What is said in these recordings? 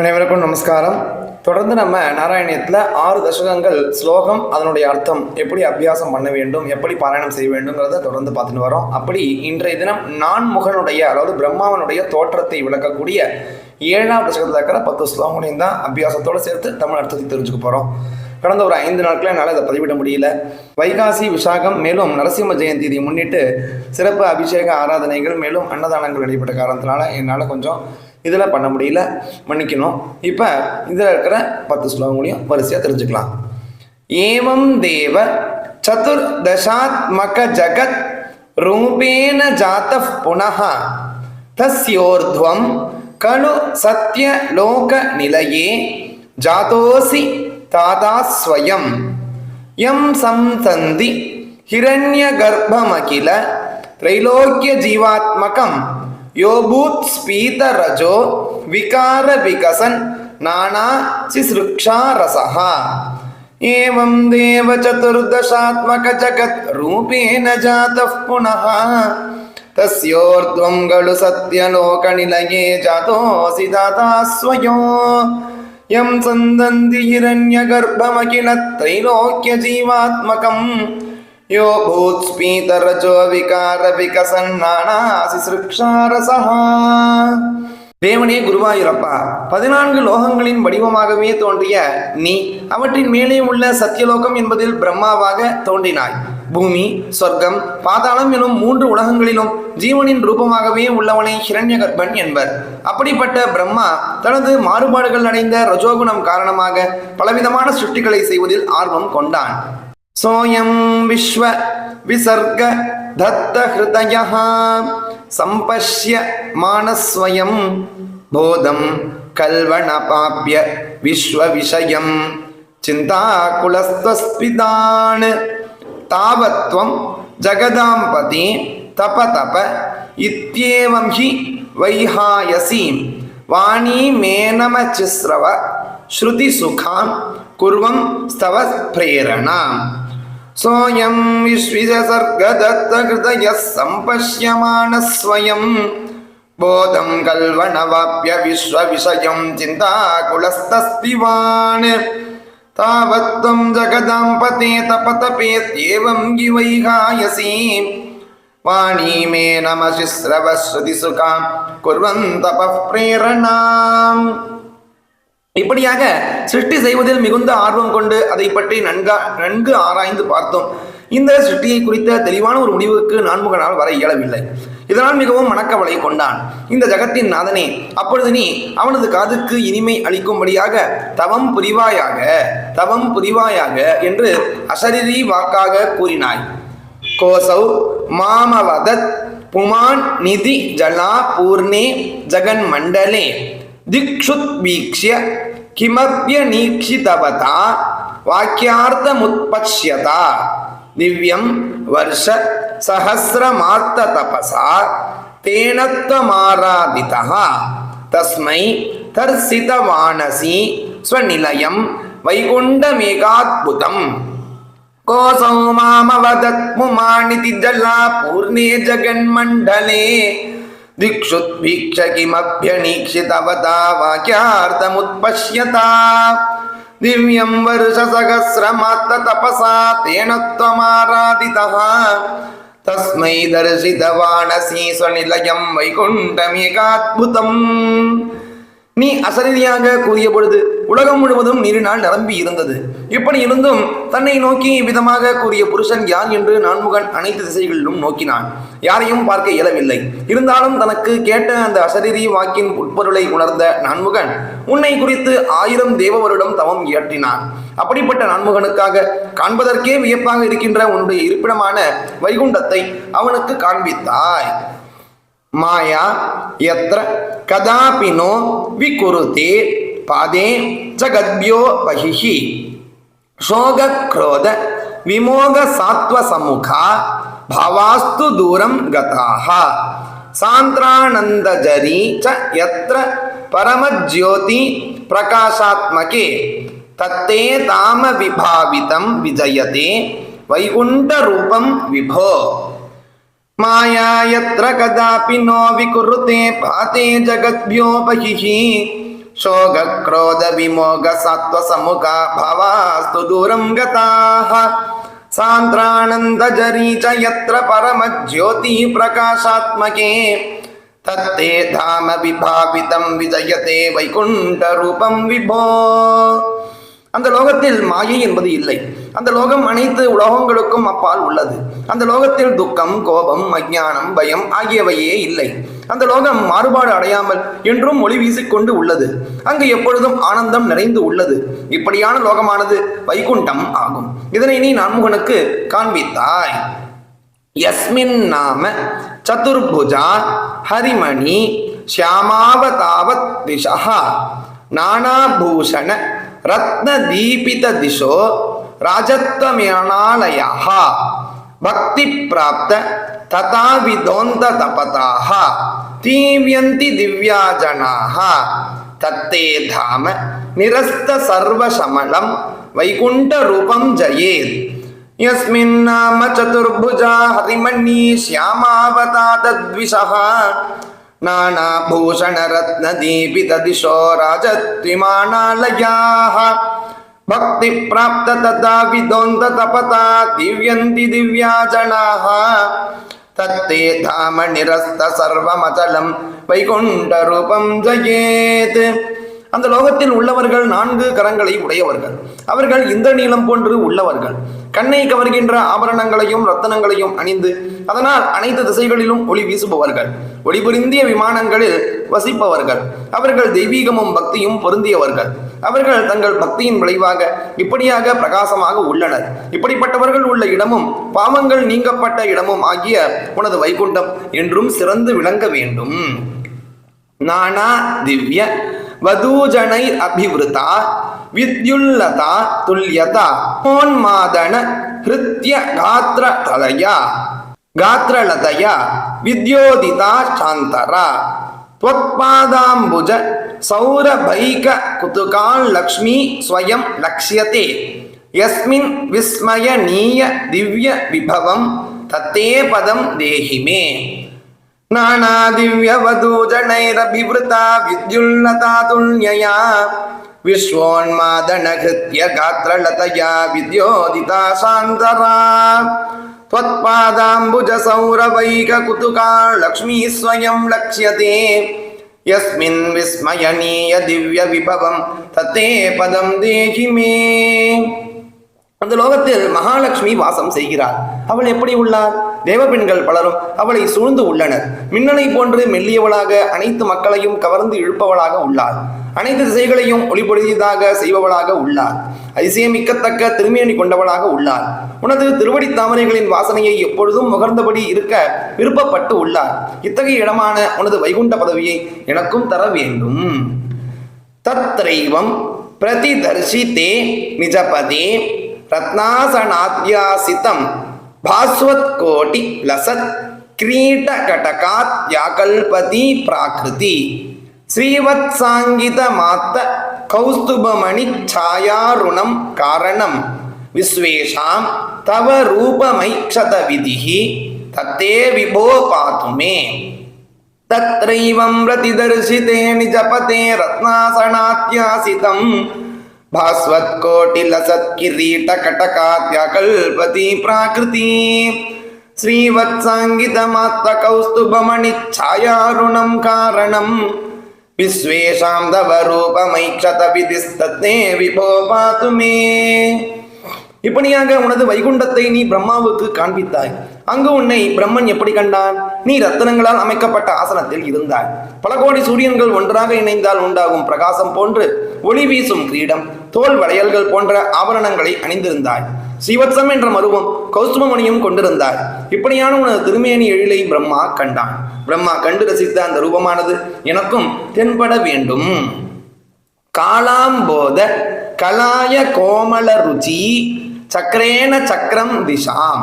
அனைவருக்கும் நமஸ்காரம். தொடர்ந்து நம்ம நாராயணியத்தில் ஆறு தசகங்கள் ஸ்லோகம் அதனுடைய அர்த்தம் எப்படி அபியாசம் பண்ண வேண்டும் எப்படி பாராயணம் செய்ய வேண்டுங்கிறத தொடர்ந்து பார்த்துட்டு வரோம். அப்படி இன்றைய தினம் நான்முகனுடைய அதாவது பிரம்மாவனுடைய தோற்றத்தை விளக்கக்கூடிய ஏழாம் தசகத்தில் இருக்கிற பத்து ஸ்லோகங்களையும் தான் அபியாசத்தோடு சேர்த்து தமிழ் அர்த்தத்தை தெரிஞ்சுக்க போகிறோம் கடந்த ஒரு ஐந்து நாட்களில் என்னால் அதை பதிவிட முடியல. வைகாசி விசாகம் மேலும் நரசிம்ம ஜெயந்தி இதை முன்னிட்டு சிறப்பு அபிஷேக ஆராதனைகள் மேலும் அன்னதானங்கள் நடைபெற்ற காரணத்தினால என்னால் கொஞ்சம் இதெல்லாம் பண்ண முடியல மன்னிக்கணும். இப்போ இதில் இருக்கிற பத்து ஸ்லோகங்களையும் வரிசையாக தெரிஞ்சுக்கலாம். ஏவம் தேவ சதுர்தசாத்மக ஜகத் ரூபேன ஜாத்த புனः தஸ்யோர்துவம் கணு சத்ய லோக நிலையே ஜாதோசி தாதாஸ்வயம் எம் சம்சந்தி ஹிரண்ய கர்ப்பமகில திரைலோக்கிய ஜீவாத்மகம் యోభూత్ స్పీత రజో వికార వికసన్ నానా శిసృక్షారస ఏం దేవ చతుర్దశాత్మక జగత్ రూపేణ జాత పునః. తస్యోర్ధ్వం గడు సత్యలోక నిలయే జాతోసి దాతా స్వయో. యం సందంతి హిరణ్య గర్భమఖిల త్రైలోక్య జీవాత్మకం. विकार विकसन्नानासि सृक्षारसः தேவனே குருவாயூரப்பா பதினான்கு லோகங்களின் வடிவமாகவே தோன்றிய நீ அவற்றின் மேலே உள்ள சத்தியலோகம் என்பதில் பிரம்மாவாக தோன்றினாய் பூமி சொர்க்கம் பாதாளம் எனும் மூன்று உலகங்களிலும் ஜீவனின் ரூபமாகவே உள்ளவனை ஹிரண்யகர்ப்பன் என்பர் அப்படிப்பட்ட பிரம்மா தனது மாறுபாடுகள் அடைந்த ரஜோகுணம் காரணமாக பலவிதமான சிருஷ்டிகளை செய்வதில் ஆர்வம் கொண்டான் सोऽयं विश्व विसर्ग दत्तहृदयः सम्पश्य मानस्वयं बोधं कल्वणपाप्य विश्वविषयं चिन्ताकुलस्त्वस्पिदान् तावत्त्वं जगदाम्पति तप तप इत्येवं हि वैहायसीं वाणीमेनमचिस्रव श्रुतिसुखां कुर्वं स्तव प्रेरणाम् सोऽयं विश्विसर्गदत्तहृदयः सम्पश्यमानः स्वयं बोधं कल्वणवाप्य विश्वविषयं चिन्ताकुलस्तस्तिवान् तावत्त्वं जगदाम्पते तपतपेत्येवं गिवैहायसी वाणी मे नमशिस्रवश्रुतिसुखां कुर्वन्तपः प्रेरणाम् இப்படியாக சிருஷ்டி செய்வதில் மிகுந்த ஆர்வம் கொண்டு அதை பற்றி நன்கா நன்கு ஆராய்ந்து பார்த்தோம். இந்த சிருஷ்டியை குறித்த தெளிவான ஒரு முடிவுக்கு நான்முகனால் வர இயலவில்லை. இதனால் மிகவும் மனக்கவலை கொண்டான். இந்த ஜகத்தின் நாதனே அப்பொழுது நீ அவனது காதுக்கு இனிமை அளிக்கும்படியாக தவம் புரிவாயாக தவம் புரிவாயாக என்று அசரீரி வாக்காக கூறினாய். கோசௌ மாமவதத் புமான் நிதி ஜலா பூர்ணே ஜகன் மண்டலே கிமப்பிய நீட்சிதவதா வாக்கியார்த்த முத்பஷ்யதா திவ்யம் வருஷ சஹசிரமார்த்த தபசா தேனத்வமாராதிதா தஸ்மை தர்சித வானசி ஸ்வநிலையம் வைகுண்டமேகாத்புதம் கோசௌ மாமவதத் முமானிதி ஜலா பூர்ணே ஜெகன்மண்டலே दिक्षुत्वीक्ष किमभ्यनीक्षितवता वाक्यार्थमुत्पश्यता दिव्यं वर्षसहस्रमात्मतपसा तेन त्वमाराधितः तस्मै दर्शितवानसी स्वनिलयं वैकुण्ठमेकाद्भुतम् நீ அசரீதியாக கூறிய பொழுது உலகம் முழுவதும் நீரினால் நிரம்பி இருந்தது. இப்படி இருந்தும் தன்னை நோக்கி விதமாக கூறிய புருஷன் யார் என்று நான்முகன் அனைத்து திசைகளிலும் நோக்கினான். யாரையும் பார்க்க இயலவில்லை. இருந்தாலும் தனக்கு கேட்ட அந்த அசரீரி வாக்கின் உட்பொருளை உணர்ந்த நான்முகன் உன்னை குறித்து ஆயிரம் தேவவரிடம் தவம் இயற்றினான். அப்படிப்பட்ட நான்முகனுக்காக காண்பதற்கே வியப்பாக இருக்கின்ற உன்னுடைய இருப்பிடமான வைகுண்டத்தை அவனுக்கு காண்பித்தாய். மாயா எத்திர கதாபினோ விகுருதே பாதே ஜகத்யோ பகிஹி சோகக்ரோத விமோக சாத்வ சமுகா பாவாஸ்து தூரம் கதாக சாந்திரானந்தஜரி ச எத்திர பரமஜ்யோதி பிரகாசாத்மகே தத்தே தாம விபாவிதம் விஜயதே வைகுண்ட ரூபம் விபோ माया यत्र कदापि नो विकुरुते पाते जगद्भ्योपहिः शोगक्रोधविमोघसत्त्वसमुखा भवास्तु दूरं गताः सान्त्रानन्दजरी च यत्र परमज्योतिप्रकाशात्मके तत्ते धाम विभावितं विजयते वैकुण्ठरूपं विभो அந்த லோகத்தில் மாயை என்பது இல்லை. அந்த லோகம் அனைத்து உலோகங்களுக்கும் அப்பால் உள்ளது. அந்த லோகத்தில் துக்கம் கோபம் அஜ்ஞானம் பயம் ஆகியவையே இல்லை. அந்த லோகம் மாறுபாடு அடையாமல் என்றும் ஒளி வீசிக்கொண்டு உள்ளது. அங்கு எப்பொழுதும் ஆனந்தம் நிறைந்து உள்ளது. இப்படியான லோகமானது வைகுண்டம் ஆகும். இதனை நீ நான்முகனுக்கு காண்பித்தாய். யஸ்மின் நாம சதுர்புஜா ஹரிமணி ஷியாமாவதாவத் திஷா நானாபூஷண ரத்ன தீபித திசோ ராஜத்வமேணாலயாக பக்தி பிராப்த ததா விதோந்த தபதாக தீவியந்தி திவ்யா ஜனாக தத்தே தாம நிரஸ்த சர்வசமலம் வைகுண்ட ரூபம் ஜயேத் यस्मिन्नाम चतुर्भुजा हरिमणी श्यामावतातद्विषः नानाभूषणरत्नदीपितदिशो राजत्विमानालयाः भक्तिप्राप्त तथा विदोन्ततपता दिव्यन्ति दिव्या जनाः तत्ते धाम निरस्त सर्वमचलं வைகுண்டரூபம் ஜயேத் அந்த லோகத்தில் உள்ளவர்கள் நான்கு கரங்களை உடையவர்கள் அவர்கள் இந்த நீளம் போன்று உள்ளவர்கள் கண்ணை கவர்கின்ற ஆபரணங்களையும் ரத்தனங்களையும் அணிந்து அதனால் அனைத்து திசைகளிலும் ஒளி வீசுபவர்கள். ஒளிபுரிந்திய விமானங்களில் வசிப்பவர்கள். அவர்கள் தெய்வீகமும் பக்தியும் பொருந்தியவர்கள். அவர்கள் தங்கள் பக்தியின் விளைவாக இப்படியாக பிரகாசமாக உள்ளனர். இப்படிப்பட்டவர்கள் உள்ள இடமும் பாவங்கள் நீங்கப்பட்ட இடமும் ஆகிய உனது வைகுண்டம் என்றும் சிறந்து விளங்க வேண்டும். நானா திவ்ய வதூஜனை அபிவிருதா வித்யுல்லதா துல்யதா மோன்மாதன ஹிருத்ய காத்திர தலயா गात्रलतया विद्योदिता शान्तरा त्वत्पादाम्बुज सौरभैककुतुकाल्लक्ष्मी स्वयं लक्ष्यते यस्मिन् विस्मयनीय दिव्यविभवं तत्ते पदं देहि मे नानादिव्यवधूजनैरभिवृता विद्युल्लता तुल्यया विश्वोन्मादनहृत्य गात्रलतया विद्योदिता शान्तरा त्वत्पादाम्बुजसौरवैककुतुका लक्ष्मी स्वयं लक्ष्यते यस्मिन् विस्मयनीय दिव्यविभवं तत्ते पदं देहि मे அந்த லோகத்தில் மகாலட்சுமி வாசம் செய்கிறார் அவள் எப்படி உள்ளார் தேவபெண்கள் பலரும் அவளை சூழ்ந்து உள்ளனர். மின்னலை போன்று மெல்லியவளாக அனைத்து மக்களையும் கவர்ந்து இழுப்பவளாக உள்ளார் அனைத்து திசைகளையும் ஒளிபொழியதாக செய்பவளாக உள்ளார் அதிசயமிக்கத்தக்க திருமேனி கொண்டவளாக உள்ளார் உனது திருவடி தாமரைகளின் வாசனையை எப்பொழுதும் முகர்ந்தபடி இருக்க விருப்பப்பட்டு உள்ளார் இத்தகைய இடமான உனது வைகுண்ட பதவியை எனக்கும் தர வேண்டும். தத்ரைவம் பிரதிதர்ஷிதே நிஜபதே ரத்னாசனாத்யாசிதம். భాస్వత్కోటి ప్లసత్ క్రీటకటకాత్యాకల్పతి ప్రాకృతి శ్రీవత్సాంగితమాత్త కౌస్తుభమణి ఛాయారుణం కారణం విశ్వేషాం తవ రూపమైక్షత విధి తత్తే విభో పాతు మే తత్రైవం ప్రతిదర్శితే నిజపతే రత్నాసనాత్యాసితం भास्वत्कोटिलसत्किरीटकटकात्याकल्पति प्राकृति श्रीवत्साङ्गितमात्तकौस्तुभमणिच्छायारुणं कारणं विश्वेषां तव रूपमैक्षत विधिस्तत्ते विभो पातु मे இப்படியாக உனது வைகுண்டத்தை நீ பிரம்மாவுக்கு காண்பித்தாய் அங்கு உன்னை பிரம்மன் எப்படி கண்டான் நீ ரத்தனங்களால் அமைக்கப்பட்ட ஆசனத்தில் இருந்தாய் பல கோடி சூரியன்கள் ஒன்றாக இணைந்தால் உண்டாகும் பிரகாசம் போன்று ஒளி வீசும் கிரீடம் தோல் வளையல்கள் போன்ற ஆபரணங்களை அணிந்திருந்தாய். ஸ்ரீவத்சம் என்ற மருவம் கௌஸ்துபமணியும் கொண்டிருந்தார். இப்படியான உனது திருமேனி எழிலை பிரம்மா கண்டான். பிரம்மா கண்டு ரசித்த அந்த ரூபமானது எனக்கும் தென்பட வேண்டும். காளாம்போத கலாய கோமல ருச்சி சக்கரேன சக்கரம் திஷாம்.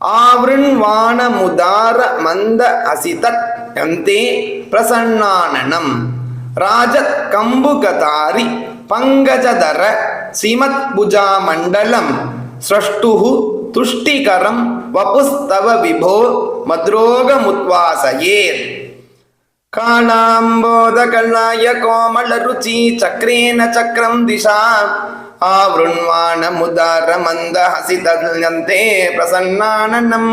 ஆவிருண்வான முதார மந்த அசிதத் அந்தே பிரசன்னானனம். ராஜ கம்பு கதாரி பங்கஜதர சிமத் புஜாமண்டலம் ஸ்ரஷ்டுஹு துஷ்டிகரம் வபுஸ்தவ விபோ மதுரோகமுத்வாசயேர் காணாம்போதகல்லாய கோமலருச்சி சக்கரேன சக்கரம் திசா ஆவೃಣ್ವಾಣಮುದಾರಮಂದ ಹಸಿತಲ್ಯಂತೆ ಪ್ರಸನ್ನಾನನಂ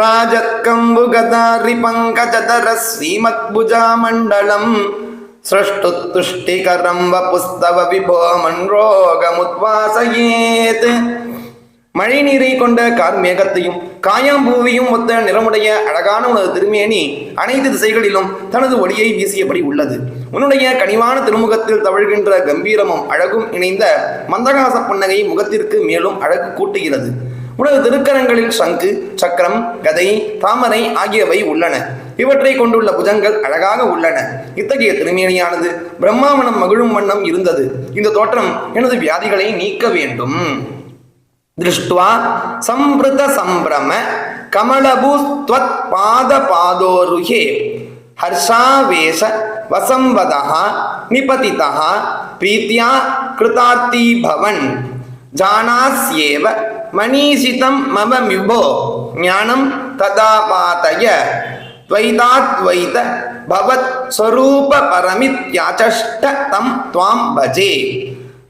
ರಾಜತ್ಕಂಬುಗದಾರಿ ಪಂಕಜತರ ಶ್ರೀಮದ್ಭುಜಾಮಂಡಲಂ सृष्टुतुष्टिकरं वपुस्तव विभो मन्रोगमुद्वासयेत् மழை நீரை கொண்ட கார்மேகத்தையும் காயாம்பூவையும் ஒத்த நிறமுடைய அழகான உனது திருமேனி அனைத்து திசைகளிலும் தனது ஒளியை வீசியபடி உள்ளது உன்னுடைய கனிவான திருமுகத்தில் தவழ்கின்ற கம்பீரமும் அழகும் இணைந்த மந்தகாச புன்னகை முகத்திற்கு மேலும் அழகு கூட்டுகிறது உனது திருக்கரங்களில் சங்கு சக்கரம் கதை தாமரை ஆகியவை உள்ளன. இவற்றை கொண்டுள்ள புஜங்கள் அழகாக உள்ளன. இத்தகைய திருமேனியானது பிரம்மாவனம் மகிழும் வண்ணம் இருந்தது. இந்த தோற்றம் எனது வியாதிகளை நீக்க வேண்டும். திருஷ்டுவா சம்பிருத சம்பிரம கமலபூஸ்துவத் பாத பாதோருகே ஹர்ஷாவேஷ வசம்பதா நிபதிதா பிரீத்தியா கிருதார்த்தி பவன் ஜானாஸ்யேவ भवन् जानास्येव मनीषितं मम विभो ज्ञानं तदा पातय द्वैताद्वैत भवत्स्वरूपपरमित्याचष्ट तं त्वां भजे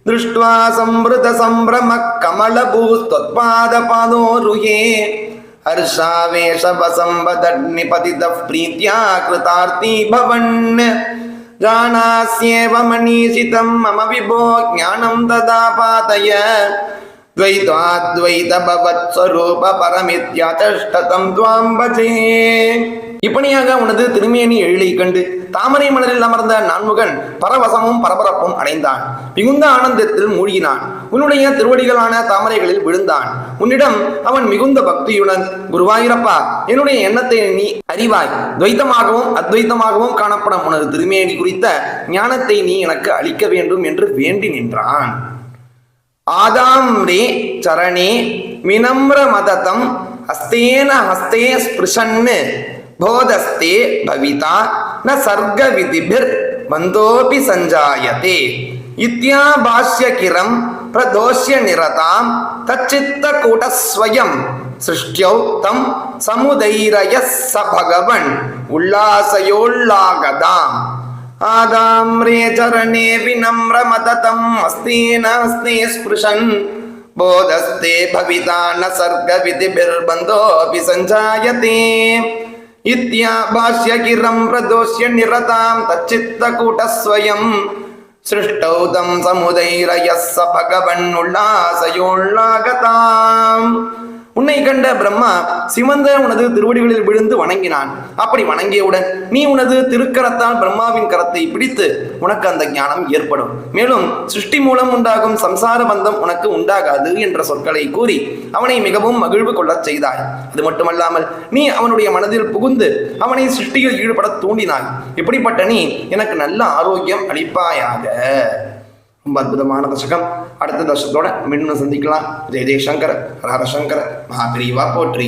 दृष्ट्वा संभृतसम्भ्रमः कमलभूस्त्वत्पादपादोरुहे हर्षावेशवसंवदग्निपतितः प्रीत्या कृतार्थी भवन् जानास्येव मनीषितं मम विभो ज्ञानं तदा पातय இப்படியாக உனது திருமேனி எழிலை கண்டு தாமரை மலரில் அமர்ந்த நான்முகன் பரவசமும் பரபரப்பும் அடைந்தான். மிகுந்த ஆனந்தத்தில் மூழ்கினான். உன்னுடைய திருவடிகளான தாமரைகளில் விழுந்தான். உன்னிடம் அவன் மிகுந்த பக்தியுடன் குருவாயிரப்பா என்னுடைய எண்ணத்தை நீ அறிவாய். துவைத்தமாகவும் அத்வைத்தமாகவும் காணப்படும் உனது திருமேனி குறித்த ஞானத்தை நீ எனக்கு அளிக்க வேண்டும் என்று வேண்டி நின்றான். ஆதாம்ரி சரணி வினம்ர மததம் ஹஸ்தேன ஹஸ்தே ஸ்பிருஷன்னு. போதஸ்தே பவிதா ந சர்க்க விதிபிர் மந்தோபி சஞ்சாயதே. இத்தியாபாஷ்ய கிரம் பிரதோஷ்ய நிரதாம் தச்சித்த கூட்டஸ்வயம் சிருஷ்டியௌ தம் சமுதைரய ச பகவன் உல்லாசயோல்லாகதாம் आदाम्रे चरणे विनम्रमततम् हस्तेन हस्ते स्पृशन् बोधस्ते भविता न सर्गविधिभिर्बन्धोऽपि सञ्जायते इत्याभाष्यगिरं प्रदोष्य निरतां तच्चित्तकूटस्वयं सृष्टौ तं समुदैरयः स भगवन्नुल्लासयोल्लागताम् உன்னை கண்ட பிரம்மா சிவந்த உனது திருவடிகளில் விழுந்து வணங்கினான். அப்படி வணங்கியவுடன் நீ உனது திருக்கரத்தால் பிரம்மாவின் கரத்தை பிடித்து உனக்கு அந்த ஞானம் ஏற்படும். மேலும் சிருஷ்டி மூலம் உண்டாகும் சம்சார பந்தம் உனக்கு உண்டாகாது என்ற சொற்களை கூறி அவனை மிகவும் மகிழ்வு கொள்ளச் செய்தாய். அது மட்டுமல்லாமல் நீ அவனுடைய மனதில் புகுந்து அவனை சிருஷ்டியில் ஈடுபட தூண்டினாய். இப்படிப்பட்ட நீ எனக்கு நல்ல ஆரோக்கியம் அளிப்பாயாக. ரொம்ப அற்புதமான தசகம். அடுத்த தசத்தோட மீண்டும் சந்திக்கலாம். ஜெய ஜெயசங்கர ஹர ஹர மகாபிரிவா போற்றி.